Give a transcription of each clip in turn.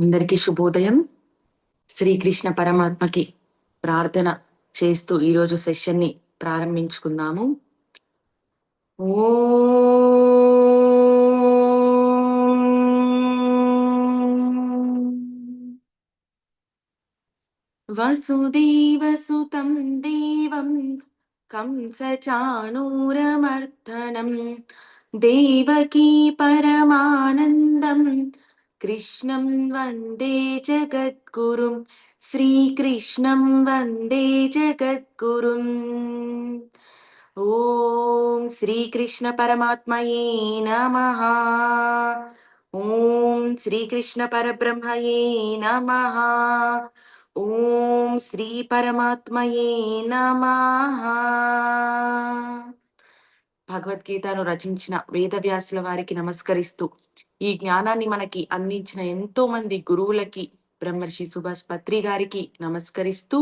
అందరికీ శుభోదయం. శ్రీకృష్ణ పరమాత్మకి ప్రార్థన చేస్తూ ఈరోజు సెషన్ని ప్రారంభించుకుందాము. వసుదేవసుతం దేవం కంసచానూరమర్దనం. దేవకీ పరమానందం కృష్ణం వందే జగద్గురుం. శ్రీకృష్ణం వందే జగద్గురుం. ఓం శ్రీకృష్ణ పరమాత్మయే నమ. ఓం శ్రీకృష్ణ పరబ్రహ్మయే నమ. ఓం శ్రీ పరమాత్మయే నమ. భగవద్గీతను రచించిన వేదవ్యాసుల వారికి నమస్కరిస్తూ ఈ జ్ఞానాన్ని మనకి అందించిన ఎంతో మంది గురువులకి బ్రహ్మర్షి సుభాష్ పత్రి గారికి నమస్కరిస్తూ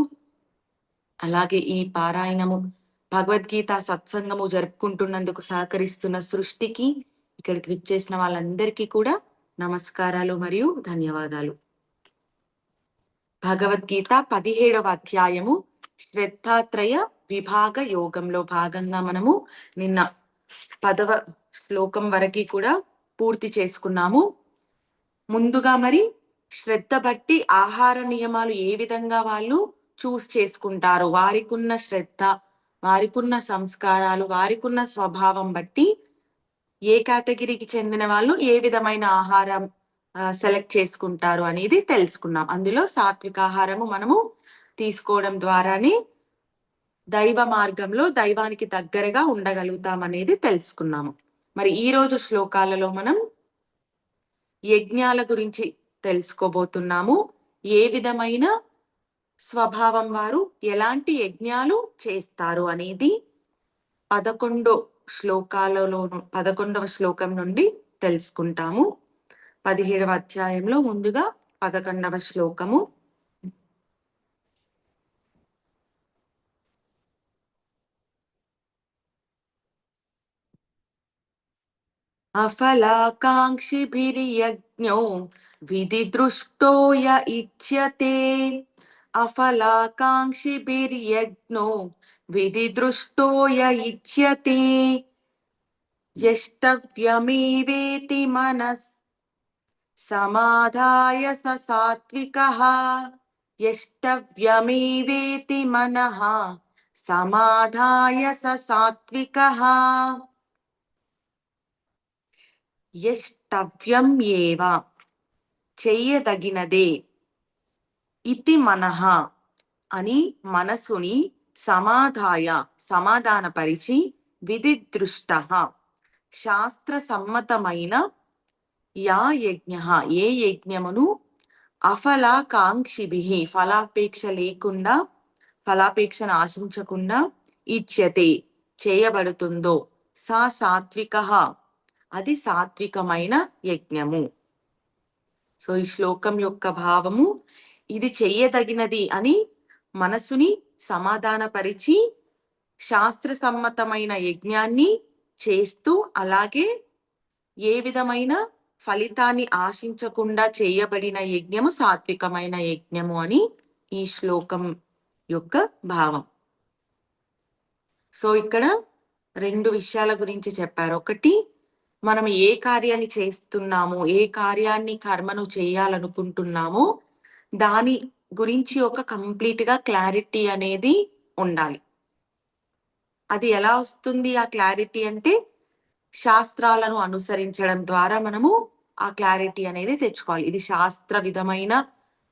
అలాగే ఈ పారాయణము భగవద్గీత సత్సంగము జరుపుకుంటున్నందుకు సహకరిస్తున్న సృష్టికి ఇక్కడికి విచ్చేసిన వాళ్ళందరికీ కూడా నమస్కారాలు మరియు ధన్యవాదాలు. భగవద్గీత పదిహేడవ అధ్యాయము శ్రద్ధాత్రయ విభాగ యోగంలో భాగంగా మనము నిన్న పదవ శ్లోకం వరకు కూడా పూర్తి చేసుకున్నాము. ముందుగా మరి శ్రద్ధ బట్టి ఆహార నియమాలు ఏ విధంగా వాళ్ళు చూస్ చేసుకుంటారు? వారికున్న శ్రద్ధ వారికున్న సంస్కారాలు వారికున్న స్వభావం బట్టి ఏ కేటగిరీకి చెందిన వాళ్ళు ఏ విధమైన ఆహారం సెలెక్ట్ చేసుకుంటారు అనేది తెలుసుకున్నాం. అందులో సాత్విక ఆహారము మనము తీసుకోవడం ద్వారానే దైవ మార్గంలో దైవానికి దగ్గరగా ఉండగలుగుతాం అనేది తెలుసుకున్నాము. మరి ఈ రోజు శ్లోకాలలో మనం యజ్ఞాల గురించి తెలుసుకోబోతున్నాము. ఏ విధమైన స్వభావం వారు ఎలాంటి యజ్ఞాలు చేస్తారు అనేది పదకొండో శ్లోకాలలో పదకొండవ శ్లోకం నుండి తెలుసుకుంటాము. పదిహేడవ అధ్యాయంలో ముందుగా పదకొండవ శ్లోకము. అఫలాకాంక్షిభిర్యజ్ఞో విధిదృష్టో య ఇచ్యతే అఫలాకాంక్షిభిర్యజ్ఞో విధిదృష్టో య ఇచ్యతే యష్టవ్యమేవేతి మనస్ సమాధాయ స సాత్వికః యష్టవ్యమేవేతి మనః సమాధాయ స సాత్వికః యష్టవ్యం ఏవ చెయ్యదగినదే ఇతి మనహ అని మనసుని సమాధాయ సమాధానపరిచి విధిదృష్ట. శాస్త్ర సమ్మతమైన యా యజ్ఞ ఏ యజ్ఞమును అఫలాకాంక్షిభి ఫలాపేక్ష లేకుండా ఫలాపేక్షను ఆశించకుండా ఇచ్చతే చేయబడుతుందో సా సాత్విక. అది సాత్వికమైన యజ్ఞము. సో ఈ శ్లోకం యొక్క భావము ఇది చెయ్యదగినది అని మనసుని సమాధానపరిచి శాస్త్ర సమ్మతమైన యజ్ఞాన్ని చేస్తూ అలాగే ఏ విధమైన ఫలితాన్ని ఆశించకుండా చేయబడిన యజ్ఞము సాత్వికమైన యజ్ఞము అని ఈ శ్లోకం యొక్క భావం. సో ఇక్కడ రెండు విషయాల గురించి చెప్పారు. ఒకటి మనం ఏ కార్యాన్ని చేస్తున్నామో ఏ కార్యాన్ని కర్మను చేయాలనుకుంటున్నామో దాని గురించి ఒక కంప్లీట్గా క్లారిటీ అనేది ఉండాలి. అది ఎలా వస్తుంది ఆ క్లారిటీ అంటే శాస్త్రాలను అనుసరించడం ద్వారా మనము ఆ క్లారిటీ అనేది తెచ్చుకోవాలి. ఇది శాస్త్ర విధమైన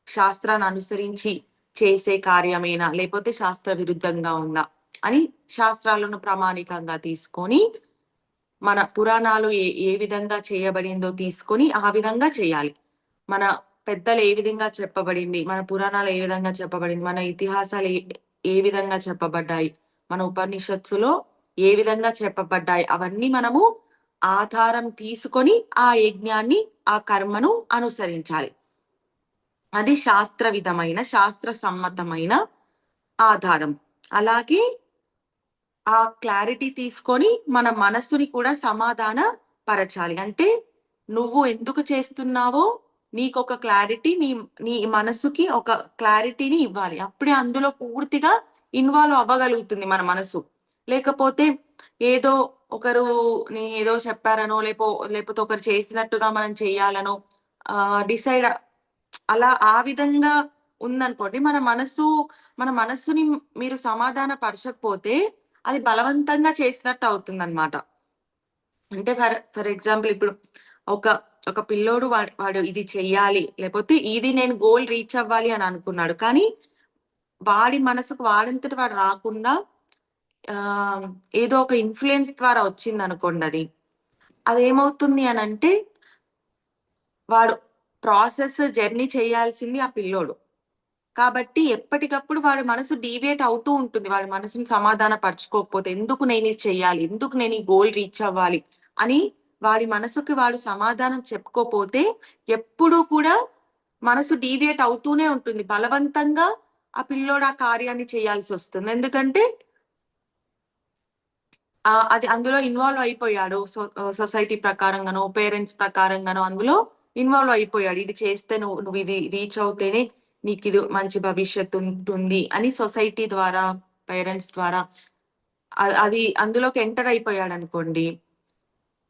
శాస్త్రాన్ని అనుసరించి చేసే కార్యమేనా లేకపోతే శాస్త్ర విరుద్ధంగా ఉందా అని శాస్త్రాలను ప్రామాణికంగా తీసుకొని మన పురాణాలు ఏ ఏ విధంగా చేయబడిందో తీసుకొని ఆ విధంగా చేయాలి. మన పెద్దలు ఏ విధంగా చెప్పబడింది మన పురాణాలు ఏ విధంగా చెప్పబడింది మన ఇతిహాసాలు ఏ ఏ విధంగా చెప్పబడ్డాయి మన ఉపనిషత్సులో ఏ విధంగా చెప్పబడ్డాయి అవన్నీ మనము ఆధారం తీసుకొని ఆ యజ్ఞాన్ని ఆ కర్మను అనుసరించాలి. అది శాస్త్ర విధమైన శాస్త్ర సమ్మతమైన ఆధారం. అలాగే ఆ క్లారిటీ తీసుకొని మన మనస్సుని కూడా సమాధాన పరచాలి. అంటే నువ్వు ఎందుకు చేస్తున్నావో నీకు ఒక క్లారిటీ నీ నీ మనసుకి ఒక క్లారిటీని ఇవ్వాలి. అప్పుడే అందులో పూర్తిగా ఇన్వాల్వ్ అవ్వగలుగుతుంది మన మనసు లేకపోతే ఏదో ఒకరు ఏదో చెప్పారనో లేపో లేకపోతే ఒకరు చేసినట్టుగా మనం చేయాలనో డిసైడ్ అలా ఆ విధంగా ఉందనుకోండి మన మనసు మన మనస్సుని మీరు సమాధాన పరచకపోతే అది బలవంతంగా చేసినట్టు అవుతుంది అనమాట అంటే ఫర్ ఫర్ ఎగ్జాంపుల్ ఇప్పుడు ఒక ఒక పిల్లోడు వాడు వాడు ఇది చెయ్యాలి లేకపోతే ఇది నేను గోల్ రీచ్ అవ్వాలి అని అనుకున్నాడు. కానీ వాడి మనసుకు వాడంతటి వాడు రాకుండా ఆ ఏదో ఒక ఇన్ఫ్లుయెన్స్ ద్వారా వచ్చింది అనుకోండి అది. అదేమవుతుంది అని అంటే వాడు ప్రాసెస్ జర్నీ చేయాల్సింది ఆ పిల్లోడు. కాబట్టి ఎప్పటికప్పుడు వారి మనసు డీవియేట్ అవుతూ ఉంటుంది. వారి మనసును సమాధాన పరచుకోకపోతే ఎందుకు నేను ఇది చెయ్యాలి? ఎందుకు నేను ఈ గోల్ రీచ్ అవ్వాలి? అని వారి మనసుకి వాడు సమాధానం చెప్పుకోపోతే ఎప్పుడూ కూడా మనసు డీవియేట్ అవుతూనే ఉంటుంది. బలవంతంగా ఆ పిల్లోడు ఆ కార్యాన్ని చేయాల్సి వస్తుంది. ఎందుకంటే ఆ అది అందులో ఇన్వాల్వ్ అయిపోయాడు. సొసైటీ ప్రకారంగానో పేరెంట్స్ ప్రకారంగానో అందులో ఇన్వాల్వ్ అయిపోయాడు. ఇది చేస్తే నువ్వు నువ్వు ఇది రీచ్ అవుతేనే నీకు ఇది మంచి భవిష్యత్తు ఉంటుంది అని సొసైటీ ద్వారా పేరెంట్స్ ద్వారా. అది అందులోకి ఎంటర్ అయిపోయాడు అనుకోండి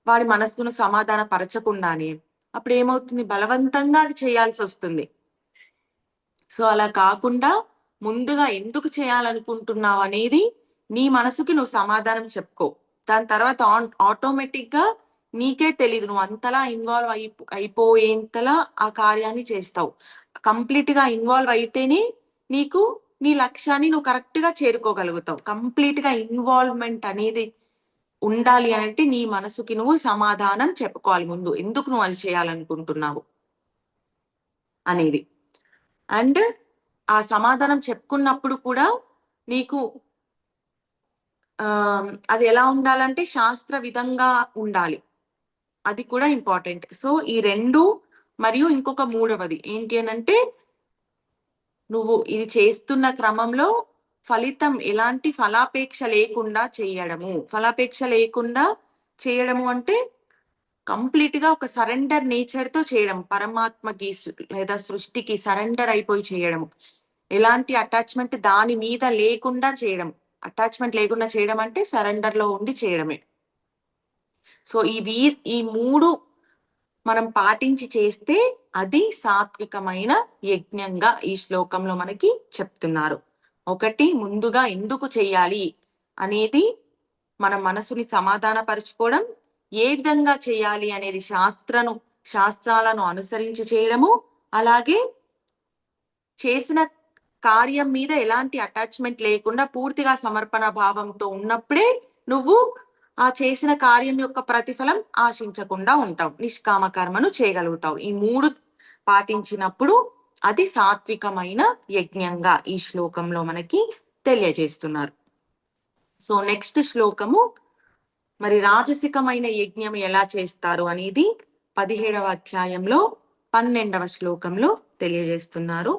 వాడి మనస్సును సమాధాన పరచకుండానే అప్పుడు ఏమవుతుంది బలవంతంగా అది చేయాల్సి వస్తుంది సో అలా కాకుండా ముందుగా ఎందుకు చేయాలనుకుంటున్నావు అనేది నీ మనసుకి నువ్వు సమాధానం చెప్పుకో. దాని తర్వాత ఆన్ ఆటోమేటిక్గా నీకే తెలియదు నువ్వు అంతలా ఇన్వాల్వ్ అయి అయిపోయేంతలా ఆ కార్యాన్ని చేస్తావు. కంప్లీట్గా ఇన్వాల్వ్ అయితేనే నీకు నీ లక్ష్యాన్ని నువ్వు కరెక్ట్గా చేరుకోగలుగుతావు. కంప్లీట్గా ఇన్వాల్వ్మెంట్ అనేది ఉండాలి అంటే నీ మనసుకి నువ్వు సమాధానం చెప్పుకోవాలి ముందు. ఎందుకు నువ్వు అది చేయాలనుకుంటున్నావు అనేది. అండ్ ఆ సమాధానం చెప్పుకున్నప్పుడు కూడా నీకు అది ఎలా ఉండాలంటే శాస్త్ర విధంగా ఉండాలి. అది కూడా ఇంపార్టెంట్ సో ఈ రెండు మరియు ఇంకొక మూడవది ఏంటి అని అంటే నువ్వు ఇది చేస్తున్న క్రమంలో ఫలితం ఎలాంటి ఫలాపేక్ష లేకుండా చేయడము. ఫలాపేక్ష లేకుండా చేయడము అంటే కంప్లీట్గా ఒక సరెండర్ నేచర్తో చేయడం. పరమాత్మకి లేదా సృష్టికి సరెండర్ అయిపోయి చేయడము. ఎలాంటి అటాచ్మెంట్ దాని మీద లేకుండా చేయడం. అటాచ్మెంట్ లేకుండా చేయడం అంటే సరెండర్లో ఉండి చేయడమే. సో ఈ వీ ఈ మూడు మనం పాటించి చేస్తే అది సాత్వికమైన యజ్ఞంగా ఈ శ్లోకంలో మనకి చెప్తున్నారు. ఒకటి ముందుగా ఎందుకు చేయాలి అనేది మన మనసుని సమాధానపరచుకోవడం ఏ విధంగా చేయాలి అనేది శాస్త్రను శాస్త్రాలను అనుసరించి చేయడము అలాగే చేసిన కార్యం మీద ఎలాంటి అటాచ్మెంట్ లేకుండా పూర్తిగా సమర్పణ భావంతో ఉన్నప్పుడే నువ్వు ఆ చేసిన కార్యం యొక్క ప్రతిఫలం ఆశించకుండా ఉంటావు నిష్కామ కర్మను చేయగలుగుతావు. ఈ మూడు పాటించినప్పుడు అది సాత్వికమైన యజ్ఞంగా ఈ శ్లోకంలో మనకి తెలియజేస్తున్నారు. సో నెక్స్ట్ శ్లోకము మరి రాజసికమైన యజ్ఞం ఎలా చేస్తారు అనేది పదిహేడవ అధ్యాయంలో పన్నెండవ శ్లోకంలో తెలియజేస్తున్నారు.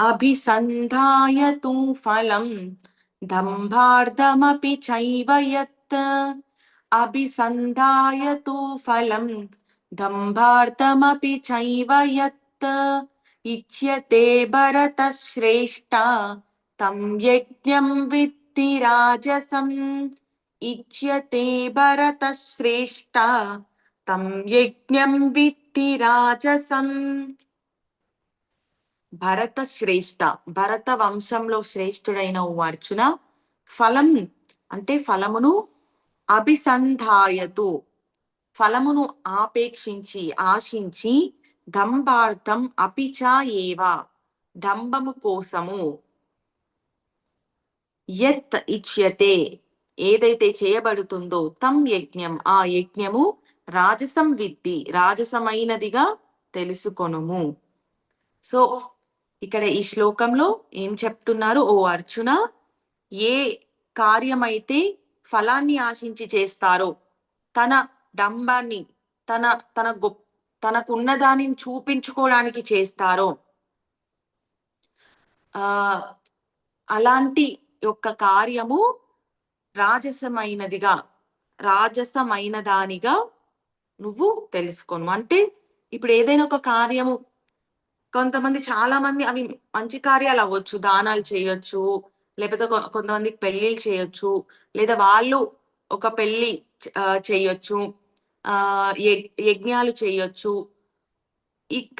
अभिसन्धाय तु दम्भार्धमपि चैव यत्। अभिसन्धाय तु फलम् दम्भार्धमपि चैव यत्। इच्यते भरतश्रेष्ठा तं यज्ञं वित्ति राजसम् इच्यते भरतश्रेष्ठा तं यज्ञं वित्ति राजसम् భరత శ్రేష్ఠ భరత వంశంలో శ్రేష్ఠుడైన ఓ అర్జున ఫలం అంటే ఫలమును అభిసంధాయతు ఫలమును ఆపేక్షించి ఆశించి దంభార్థం అపిచా ఏవా డంబము కోసము. యత్ ఇచ్యతే ఏదైతే చేయబడుతుందో తం యజ్ఞం ఆ యజ్ఞము రాజసం విద్ది రాజసమైనదిగా తెలుసుకొనుము. సో ఇక్కడ ఈ శ్లోకంలో ఏం చెప్తున్నారు? ఓ అర్జున ఏ కార్యమైతే ఫలాన్ని ఆశించి చేస్తారో తన డంబాన్ని తన తన గొప్ప తనకున్న దానిని చూపించుకోవడానికి చేస్తారో ఆ అలాంటి యొక్క కార్యము రాజసమైనదిగా రాజసమైన దానిగా నువ్వు తెలుసుకోను. అంటే ఇప్పుడు ఏదైనా ఒక కార్యము కొంతమంది చాలా మంది అవి మంచి కార్యాలు అవ్వచ్చు దానాలు చేయొచ్చు లేకపోతే కొంతమంది కొంతమందికి పెళ్ళిళ్ళు చేయొచ్చు లేదా వాళ్ళు ఒక పెళ్ళి చేయొచ్చు ఆ యజ్ఞాలు చేయొచ్చు.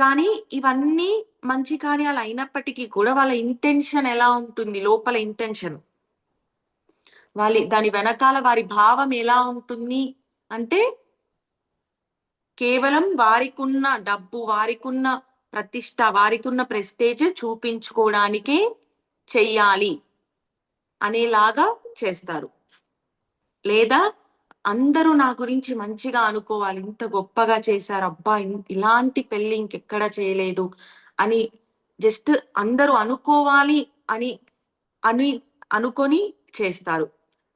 కానీ ఇవన్నీ మంచి కార్యాలు అయినప్పటికీ కూడా వాళ్ళ ఇంటెన్షన్ ఎలా ఉంటుంది లోపల ఇంటెన్షన్? వాళ్ళ దాని వెనకాల వారి భావం ఎలా ఉంటుంది అంటే కేవలం వారికున్న డబ్బు వారికున్న ప్రతిష్ట వారికి ఉన్న ప్రెస్టేజ్ చూపించుకోవడానికే చెయ్యాలి అనేలాగా చేస్తారు. లేదా అందరూ నా గురించి మంచిగా అనుకోవాలి ఇంత గొప్పగా చేశారు అబ్బా ఇలాంటి పెళ్ళి ఇంకెక్కడ చేయలేదు అని జస్ట్ అందరూ అనుకోవాలి అని అని అనుకొని చేస్తారు.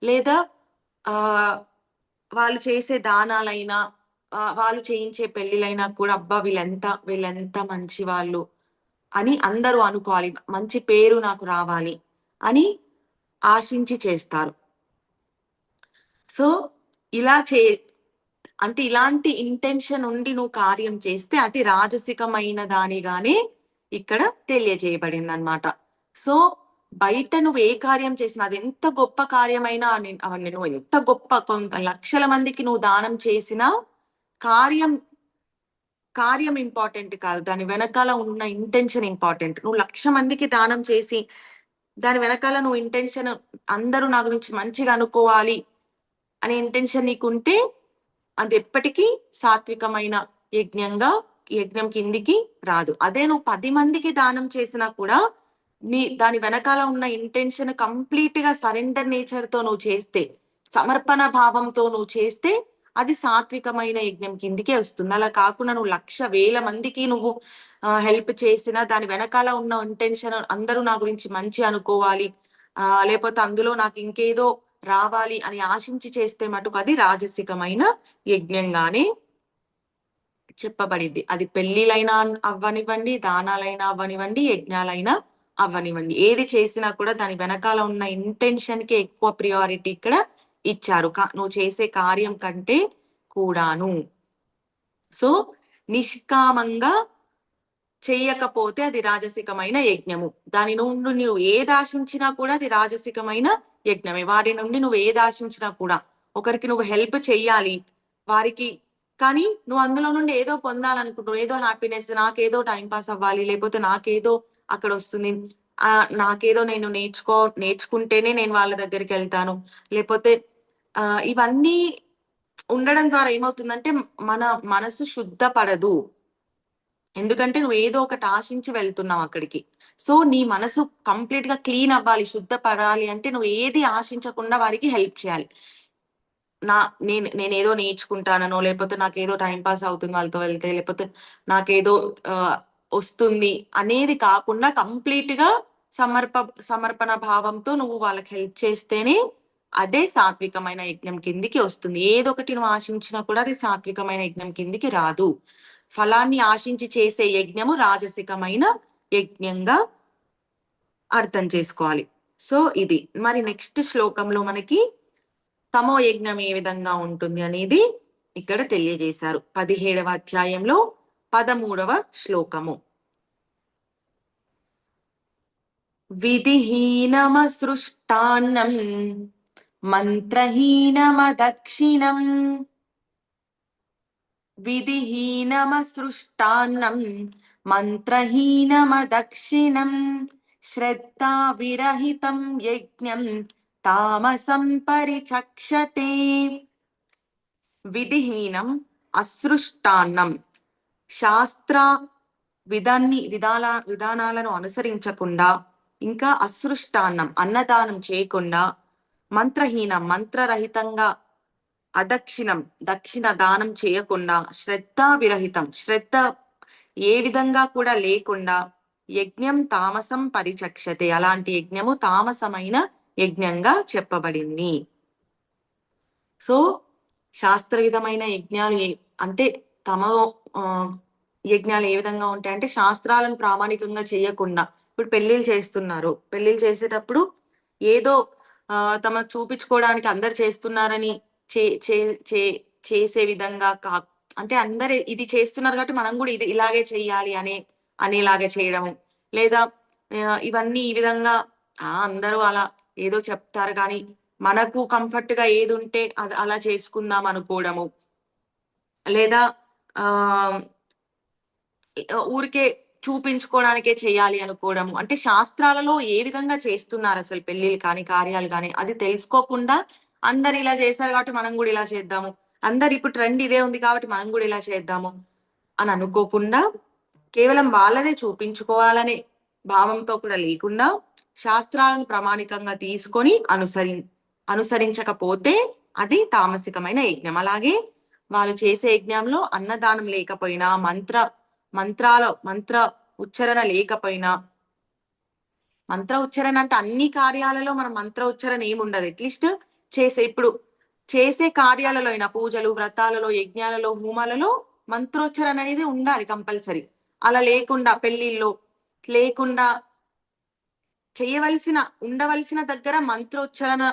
లేదా ఆ వాళ్ళు చేసే దానాలైనా వాళ్ళు చేయించే పెళ్ళిలైనా కూడా అబ్బా వీళ్ళెంత వీళ్ళెంత మంచి వాళ్ళు అని అందరూ అనుకోవాలి. మంచి పేరు నాకు రావాలి అని ఆశించి చేస్తారు. సో ఇలా చే అంటే ఇలాంటి ఇంటెన్షన్ ఉండి నువ్వు కార్యం చేస్తే అది రాజసికమైన దానిగానే ఇక్కడ తెలియజేయబడింది అనమాట సో బయట నువ్వు ఏ కార్యం చేసినా అది ఎంత గొప్ప కార్యమైనా నువ్వు ఎంత గొప్ప లక్షల మందికి నువ్వు దానం చేసినా కార్యం కార్యం ఇంపార్టెంట్ కాదు. దాని వెనకాల ఉన్న ఇంటెన్షన్ ఇంపార్టెంట్ నువ్వు లక్ష మందికి దానం చేసి దాని వెనకాల నువ్వు ఇంటెన్షన్ అందరూ నా గురించి మంచిగా అనుకోవాలి అనే ఇంటెన్షన్ నీకుంటే అది ఎప్పటికీ సాత్వికమైన యజ్ఞంగా యజ్ఞం కిందికి రాదు. అదే నువ్వు పది మందికి దానం చేసినా కూడా నీ దాని వెనకాల ఉన్న ఇంటెన్షన్ కంప్లీట్గా సరెండర్ నేచర్తో నువ్వు చేస్తే సమర్పణ భావంతో నువ్వు చేస్తే అది సాత్వికమైన యజ్ఞం కిందికే వస్తుంది. అలా కాకుండా నువ్వు లక్ష వేల మందికి నువ్వు హెల్ప్ చేసినా దాని వెనకాల ఉన్న ఇంటెన్షన్ అందరూ నా గురించి మంచి అనుకోవాలి. ఆ లేకపోతే అందులో నాకు ఇంకేదో రావాలి అని ఆశించి చేస్తే మటుకు అది రాజసికమైన యజ్ఞంగానే చెప్పబడింది. అది పెళ్ళిలైనా అవ్వనివ్వండి దానాలైనా అవ్వనివ్వండి యజ్ఞాలైనా అవ్వనివ్వండి. ఏది చేసినా కూడా దాని వెనకాల ఉన్న ఇంటెన్షన్కి ఎక్కువ ప్రియారిటీ ఇక్కడ ఇచ్చారు. నువ్వు చేసే కార్యం కంటే కూడాను. సో నిష్కామంగా చేయకపోతే అది రాజసికమైన యజ్ఞము. దాని నుండి నువ్వు ఏది ఆశించినా కూడా అది రాజసికమైన యజ్ఞమే. వారి నుండి నువ్వు ఏది ఆశించినా కూడా. ఒకరికి నువ్వు హెల్ప్ చెయ్యాలి. వారికి కానీ నువ్వు అందులో నుండి ఏదో పొందాలనుకుంటున్నావు. ఏదో హ్యాపీనెస్ నాకేదో టైం పాస్ అవ్వాలి లేకపోతే నాకేదో అక్కడ వస్తుంది. ఆ నాకేదో నేను నేర్చుకో నేర్చుకుంటేనే నేను వాళ్ళ దగ్గరికి వెళ్తాను. లేకపోతే ఇవన్నీ ఉండడం ద్వారా ఏమవుతుందంటే మన మనసు శుద్ధపడదు. ఎందుకంటే నువ్వు ఏదో ఒకటి ఆశించి వెళ్తున్నావు అక్కడికి. సో నీ మనసు కంప్లీట్గా క్లీన్ అవ్వాలి శుద్ధపడాలి అంటే నువ్వు ఏది ఆశించకుండా వారికి హెల్ప్ చేయాలి. నా నేను నేను ఏదో నేర్చుకుంటానో లేకపోతే నాకు ఏదో టైం పాస్ అవుతుంది వాళ్ళతో వెళ్తే లేకపోతే నాకేదో వస్తుంది అనేది కాకుండా కంప్లీట్గా సమర్ప సమర్పణ భావంతో నువ్వు వాళ్ళకి హెల్ప్ చేస్తేనే అదే సాత్వికమైన యజ్ఞం కిందికి వస్తుంది. ఏదొకటి నువ్వు ఆశించినా కూడా అది సాత్వికమైన యజ్ఞం కిందికి రాదు. ఫలాన్ని ఆశించి చేసే యజ్ఞము రాజసికమైన యజ్ఞంగా అర్థం చేసుకోవాలి. సో ఇది. మరి నెక్స్ట్ శ్లోకంలో మనకి తమో యజ్ఞం ఏ విధంగా ఉంటుంది అనేది ఇక్కడ తెలియజేశారు. పదిహేడవ అధ్యాయంలో పదమూడవ శ్లోకము. విధిహీనమసృష్టాన్నం మంత్రహీనమదక్షిణం విధిహీనమసృష్టాన్నం మంత్రహీనమదక్షిణం శ్రద్ధా విరహితం యజ్ఞం తామసం పరిచక్షతే విధిహీనం అసృష్టాన్నం శాస్త్ర విధాన్ని విధాల విధానాలను అనుసరించకుండా ఇంకా అసృష్టాన్నం అన్నదానం చేయకుండా మంత్రహీనం మంత్రరహితంగా అదక్షిణం దక్షిణ దానం చేయకుండా శ్రద్ధ విరహితం శ్రద్ధ ఏ విధంగా కూడా లేకుండా యజ్ఞం తామసం పరిచక్షతే. అలాంటి యజ్ఞము తామసమైన యజ్ఞంగా చెప్పబడింది. సో శాస్త్ర విధమైన యజ్ఞాలు ఏ- అంటే తమ ఆ, యజ్ఞాలు ఏ విధంగా ఉంటాయి అంటే శాస్త్రాలను ప్రామాణికంగా చేయకుండా ఇప్పుడు పెళ్ళిళ్ళు చేస్తున్నారు. పెళ్ళిళ్ళు చేసేటప్పుడు ఏదో తమ చూపించుకోవడానికి అందరు చేస్తున్నారని చే చే చే చేసే విధంగా కా అంటే అందరు ఇది చేస్తున్నారు కాబట్టి మనం కూడా ఇది ఇలాగే చేయాలి అనే అనేలాగే చేయడము. లేదా ఇవన్నీ ఈ విధంగా అందరూ అలా ఏదో చెప్తారు కానీ మనకు కంఫర్ట్గా ఏది ఉంటే అది అలా చేసుకుందాం అనుకోవడము. లేదా ఊరికే చూపించుకోవడానికే చేయాలి అనుకోవడము. అంటే శాస్త్రాలలో ఏ విధంగా చేస్తున్నారు అసలు పెళ్ళిళ్ళు కానీ కార్యాలు కానీ అది తెలుసుకోకుండా అందరు ఇలా చేశారు కాబట్టి మనం కూడా ఇలా చేద్దాము. అందరు ఇప్పుడు ట్రెండ్ ఇదే ఉంది కాబట్టి మనం కూడా ఇలా చేద్దాము అని అనుకోకుండా కేవలం వాళ్ళదే చూపించుకోవాలనే భావంతో కూడా లేకుండా శాస్త్రాలను ప్రామాణికంగా తీసుకొని అనుసరి అనుసరించకపోతే అది తామసికమైన యజ్ఞం. అలాగే వాళ్ళు చేసే యజ్ఞంలో అన్నదానం లేకపోయినా మంత్ర మంత్రాల మంత్ర ఉచ్చారణ లేకపోయినా మంత్ర ఉచ్చారణ అంటే అన్ని కార్యాలలో మన మంత్ర ఉచ్చారణ ఏముండదు అట్లీస్ట్ చేసే ఇప్పుడు చేసే కార్యాలలో అయినా పూజలు వ్రతాలలో యజ్ఞాలలో హోమాలలో మంత్రోచ్చారణ అనేది ఉండాలి కంపల్సరీ. అలా లేకుండా పెళ్ళిల్లో లేకుండా చేయవలసిన ఉండవలసిన దగ్గర మంత్రోచ్చారణ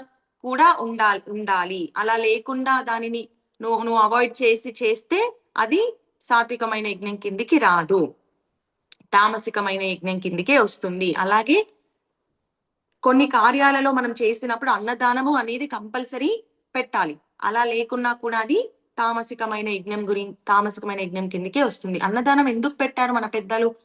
కూడా ఉండాలి ఉండాలి. అలా లేకుండా దానిని నువ్వు నువ్వు అవాయిడ్ చేసి చేస్తే అది సాత్వికమైన యజ్ఞం కిందికి రాదు. తామసికమైన యజ్ఞం కిందికే వస్తుంది. అలాగే కొన్ని కార్యాలలో మనం చేసినప్పుడు అన్నదానము అనేది కంపల్సరీ పెట్టాలి. అలా లేకున్నా కూడా అది తామసికమైన యజ్ఞం గురించి తామసికమైన యజ్ఞం కిందికే వస్తుంది. అన్నదానం ఎందుకు పెట్టారు మన పెద్దలు?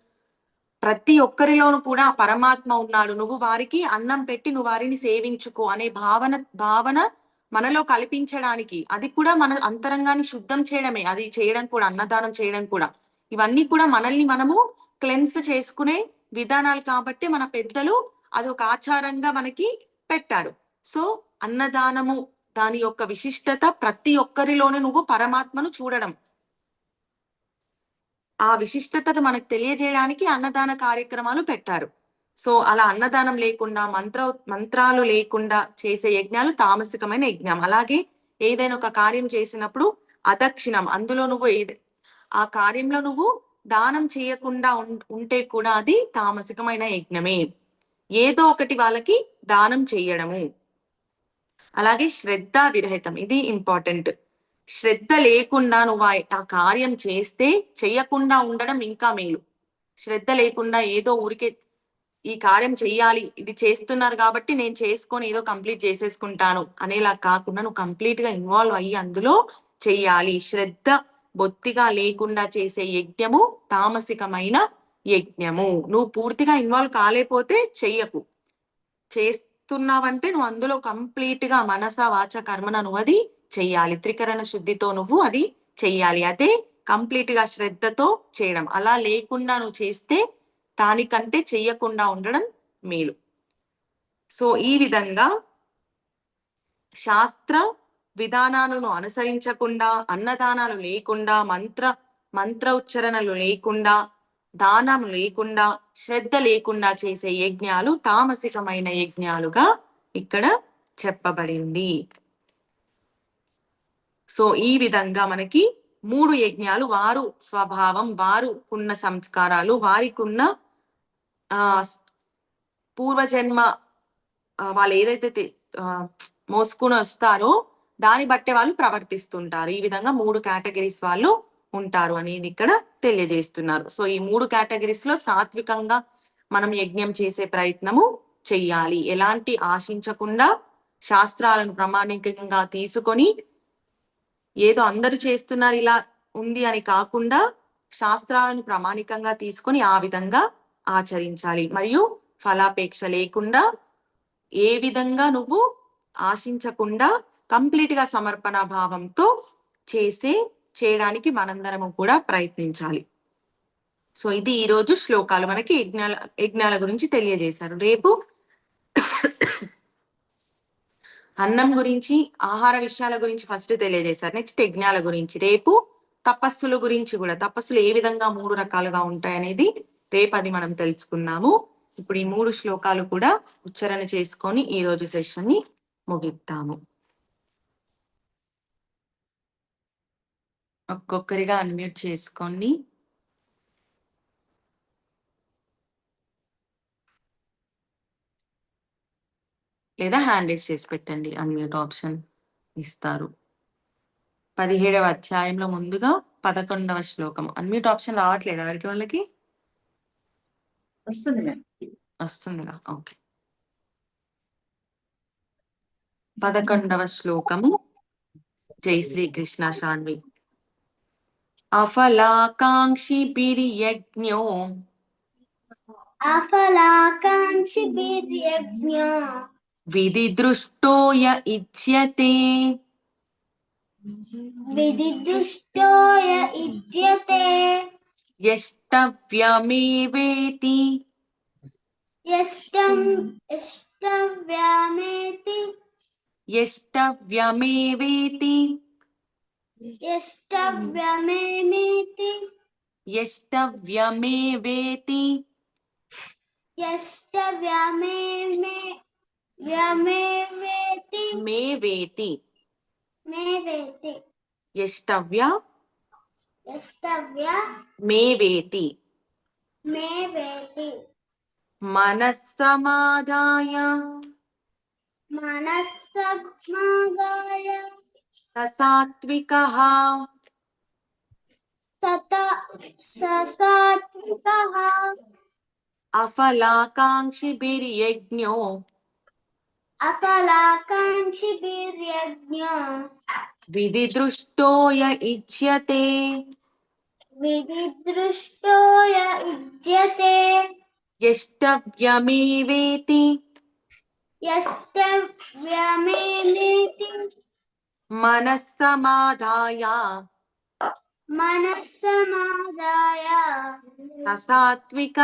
ప్రతి ఒక్కరిలోనూ కూడా పరమాత్మ ఉన్నాడు. నువ్వు వారికి అన్నం పెట్టి నువ్వు వారిని సేవించుకో అనే భావన భావన మనలో కల్పించడానికి అది కూడా మన అంతరంగాన్ని శుద్ధం చేయడమే. అది చేయడం కూడా అన్నదానం చేయడం కూడా. ఇవన్నీ కూడా మనల్ని మనము క్లెన్స్ చేసుకునే విధానాలు కాబట్టి మన పెద్దలు అది ఒక ఆచారంగా మనకి పెట్టారు. సో అన్నదానము దాని యొక్క విశిష్టత ప్రతి ఒక్కరిలోనూ నువ్వు పరమాత్మను చూడడం. ఆ విశిష్టతను మనకు తెలియజేయడానికి అన్నదాన కార్యక్రమాలు పెట్టారు. సో అలా అన్నదానం లేకుండా మంత్ర మంత్రాలు లేకుండా చేసే యజ్ఞాలు తామసికమైన యజ్ఞం. అలాగే ఏదైనా ఒక కార్యం చేసినప్పుడు అదక్షిణం. అందులో నువ్వు ఏది ఆ కార్యంలో నువ్వు దానం చేయకుండా ఉం- ఉంటే కూడా అది తామసికమైన యజ్ఞమే. ఏదో ఒకటి వాళ్ళకి దానం చేయడము. అలాగే శ్రద్ధ విరహితం. ఇది ఇంపార్టెంట్. శ్రద్ధ లేకుండా నువ్వు ఆ కార్యం చేస్తే చేయకుండా ఉండడం ఇంకా మేలు. శ్రద్ధ లేకుండా ఏదో ఊరికే ఈ కార్యం చెయ్యాలి ఇది చేస్తున్నారు కాబట్టి నేను చేసుకొని ఏదో కంప్లీట్ చేసేసుకుంటాను అనేలా కాకుండా నువ్వు కంప్లీట్గా ఇన్వాల్వ్ అయ్యి అందులో చెయ్యాలి. శ్రద్ధ బొత్తిగా లేకుండా చేసే యజ్ఞము తామసికమైన యజ్ఞము. నువ్వు పూర్తిగా ఇన్వాల్వ్ కాలేపోతే చెయ్యకు. చేస్తున్నావంటే నువ్వు అందులో కంప్లీట్గా మనస వాచ కర్మన నువ్వు అది చెయ్యాలి. త్రికరణ శుద్ధితో నువ్వు అది చెయ్యాలి. అదే కంప్లీట్గా శ్రద్ధతో చేయడం. అలా లేకుండా నువ్వు చేస్తే దానికంటే చెయ్యకుండా ఉండడం మేలు. సో ఈ విధంగా శాస్త్ర విధానాలను అనుసరించకుండా అన్నదానాలు లేకుండా మంత్ర మంత్ర ఉచ్చరణలు లేకుండా దానం లేకుండా శ్రద్ధ లేకుండా చేసే యజ్ఞాలు తామసికమైన యజ్ఞాలుగా ఇక్కడ చెప్పబడింది. సో ఈ విధంగా మనకి మూడు యజ్ఞాలు వారు స్వభావం వారుకున్న సంస్కారాలు వారికున్న పూర్వజన్మ వాళ్ళు ఏదైతే మోసుకుని వస్తారో దాన్ని బట్టే వాళ్ళు ప్రవర్తిస్తుంటారు. ఈ విధంగా మూడు కేటగిరీస్ వాళ్ళు ఉంటారు అనేది ఇక్కడ తెలియజేస్తున్నారు. సో ఈ మూడు కేటగిరీస్లో సాత్వికంగా మనం యజ్ఞం చేసే ప్రయత్నము చెయ్యాలి. ఎలాంటి ఆశించకుండా శాస్త్రాలను ప్రామాణికంగా తీసుకొని ఏదో అందరూ చేస్తున్నారు ఇలా ఉంది అని కాకుండా శాస్త్రాలను ప్రామాణికంగా తీసుకొని ఆ విధంగా ఆచరించాలి. మరియు ఫలాపేక్ష లేకుండా ఏ విధంగా నువ్వు ఆశించకుండా కంప్లీట్గా సమర్పణ భావంతో చేసే చేయడానికి మనందరము కూడా ప్రయత్నించాలి. సో ఇది ఈ రోజు శ్లోకాలు మనకి యజ్ఞాల యజ్ఞాల గురించి తెలియజేశారు. రేపు అన్నం గురించి ఆహార విషయాల గురించి ఫస్ట్ తెలియజేశారు. నెక్స్ట్ యజ్ఞాల గురించి. రేపు తపస్సుల గురించి కూడా. తపస్సులు ఏ విధంగా మూడు రకాలుగా ఉంటాయి అనేది రేపు అది మనం తెలుసుకుందాము ఇప్పుడు ఈ మూడు శ్లోకాలు కూడా ఉచ్చారణ చేసుకొని ఈ రోజు సెషన్ని ముగిద్దాము. ఒక్కొక్కరిగా అన్మ్యూట్ చేసుకోండి లేదా హ్యాండ్ రేస్ చేసి పెట్టండి. అన్మ్యూట్ ఆప్షన్ ఇస్తారు. పదిహేడవ అధ్యాయంలో ముందుగా పదకొండవ శ్లోకం అన్మ్యూట్ ఆప్షన్ రావట్లేదు ఎవరికి వాళ్ళకి? వస్తుంది మ్యామ్. వస్తుందిగా? ఓకే. పదకొండవ శ్లోకము. జై శ్రీకృష్ణ శాన్వి అఫలాకాంక్షి బిర్యజ్ఞో అఫలాకాంక్షి యజ్ఞో విధి దృష్టోయ ఇచ్యతే. यष्टव्यमेवेति। यष्टं यष्टव्यमेति। यष्टव्यमेवेति। यष्टव्यमेमेति। यष्टव्यमेवेति। यष्टव्यमेमे व्यमेवेति। मेवेति। मेवेति। यष्टव्य यस्तव्य मे वेति मे वेति मनस्समादाय। मनस्समादाय। ससात्विकः। ससात्विकः। अफलाकाङ्क्षिभिर्यज्ञो। अफलाकाङ्क्षिभिर्यज्ञो। विधिदृष्टो य इच्छ्यते। ఇచ్యతే విధిదృష్టోయ యుజ్యతే యష్టవ్యమేవేతి యష్టవ్యమేనేతి మనస్సమాదాయ మనస్సమాదాయ సాత్విక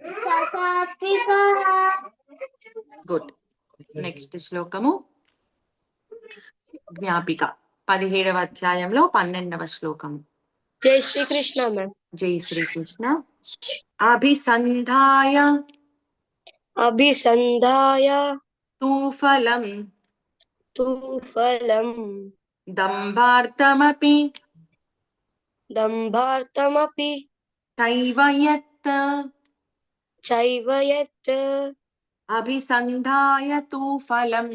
ససాత్వికః గుడ్ నెక్స్ట్ శ్లోకము. జ్ఞాపిక. పదిహేడవ అధ్యాయంలో పన్నెండవ శ్లోకము. జై శ్రీకృష్ణ మ్యామ్ జై శ్రీకృష్ణ అభిసంధాయ అభిసంధాయ తూఫలం తూ ఫలం దంభార్థమపి దంభార్థమపి చైవ యత్ చైవ యత్ అభిసంధాయ తూఫలం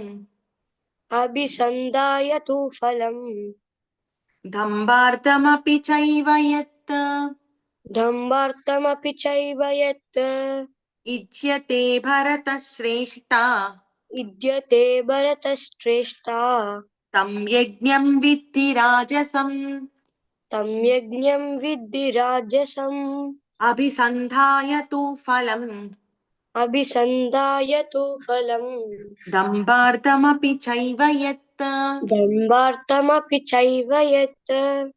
అభిసంధాయ తూ ఫలం దంభార్థమపి చైవ యత్ దంభార్థమపి చైవ యత్ ఇజ్యతే భరత శ్రేష్ట విద్యతే భరతశ్రేష్ఠ తం యజ్ఞం విద్ధి రాజసం తం యజ్ఞం విద్ధి రాజసం అభిసంధాయ తు ఫలం అభిసంధాయ తూ ఫలం దంభార్థమపి చైవ యత్ దంభార్థమపి చైవ యత్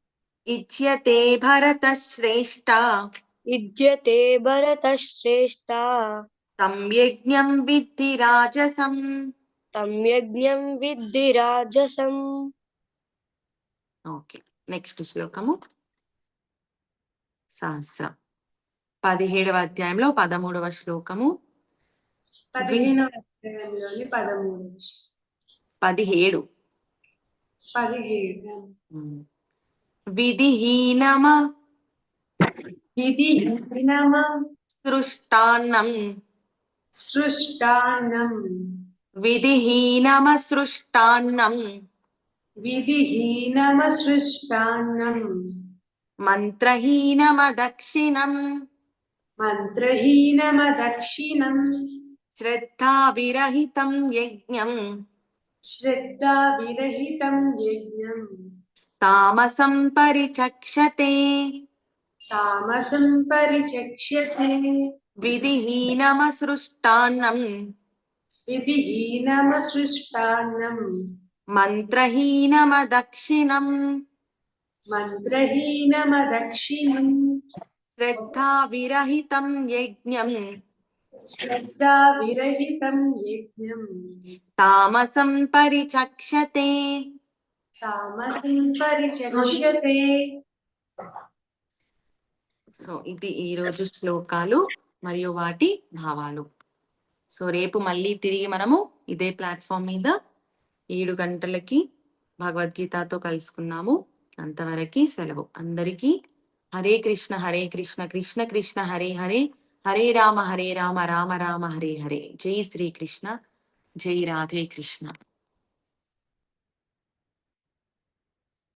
ఇచ్యతే భరత శ్రేష్ట విద్యతే భరతశ్రేష్ఠ తం యజ్ఞం విద్ధి రాజసం తం యజ్ఞం విద్ధి రాజసం ఓకే నెక్స్ట్ శ్లోకము. సహస్రం. పదిహేడవ అధ్యాయంలో పదమూడవ శ్లోకము. పదిహేనవ అధ్యాయంలోని పదమూడు పదిహేడు. ఉమ్. విధిహీనమ. ఇది హీనమ సృష్టాన్నం. సృష్టాన్నం. విధిహీనమ సృష్టాన్నం. విధిహీనమ సృష్టాన్నం. మంత్రహీనమ దక్షిణం మంత్రహీనమ దక్షిణం శ్రద్ధావిరహితం యజ్ఞం. శ్రద్ధా విరహితం యజ్ఞం తామసం పరిచక్షతే తామసం పరిచక్ష్యతే విధిహీనమ సృష్టాన్నం విధిహీనమ సృష్టాన్నం మంత్రహీనమ తామసం పరిచక్షతే తామసం పరిచక్ష్యతే సో ఇది ఈ రోజు శ్లోకాలు మరియు వాటి భావాలు. సో రేపు మళ్ళీ తిరిగి మనము ఇదే ప్లాట్ఫామ్ మీద ఏడు గంటలకి భగవద్గీతతో కలుసుకున్నాము. అంతవరకు సెలవు. అందరికీ హరే కృష్ణ హరే కృష్ణ కృష్ణ కృష్ణ హరే హరే. హరే రామ హరే రామ రామ రామ హరే హరే. జై శ్రీకృష్ణ జై రాధే కృష్ణ.